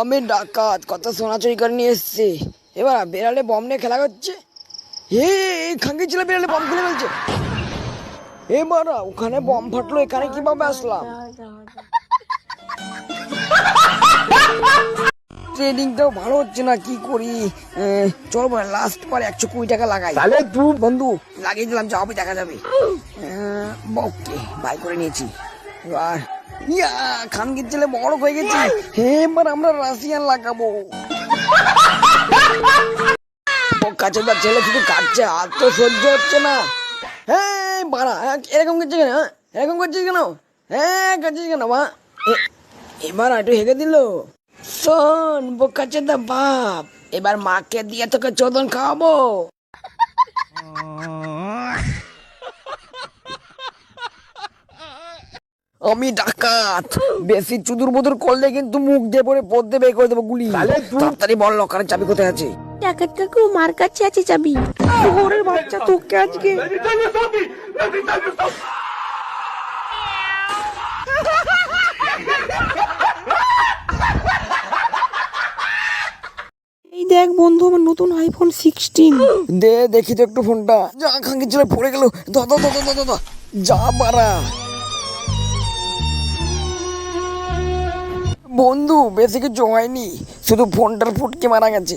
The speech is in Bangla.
আমি ডাকাত কত সোনা চুরি করে নিয়ে এসছি। এবার বেড়ালে বম নিয়ে খেলা করছে? হে খাঙ্কি ছিল বেড়ালে বম খুলে ফেলছে। এবার ওখানে বম ফাটলো এখানে কীভাবে আসলাম? ট্রেডিংটাও ভালো হচ্ছে না কি করি? চল বলে লাস্ট পরে একশো কুড়ি টাকা লাগাই। তাহলে তুই বন্ধু লাগিয়ে দিলাম যা হবে দেখা যাবে। ওকে বাই করে নিয়েছি। এবার ইয়া খানকির ছেলে বড় হয়ে গেছি। এবার আমরা রাশিয়ান লাগাবো। কাছেদার ছেলে শুধু কাটছে আর তো সহ্য হচ্ছে না। হ্যাঁ বাড়া এরকম করছিস কেন? এরকম করছিস কেন? হ্যাঁ করছিস কেন এ- এবার একটু হেগে দিল। শোন বোকাচ্ছে দা বাপ, এবার মাকে দিয়ে তোকে চোদন খাওয়াবো। আমি ডাকাত। বেশি চুদুর বুদুর করলে কিন্তু মুখ দিয়ে পরে পদ্মে বের করে দেবো গুলি। তাড়াতাড়ি বল লকারের চাবি কোথায় আছে? ডাকাত কাকু মার কাছে আছে চাবি। বাচ্চা তোকে আজকে। এই দেখ বন্ধু আমার নতুন আইফোন সিক্সটিন দে দেখি তো একটু ফোনটা। যা খাঙ্কি ছিল পড়ে গেল। ধ, ধ। যা বাড়া। বন্ধু বেশি কিছু হয়নি শুধু ফোনটার ফুটকে মারা গেছে।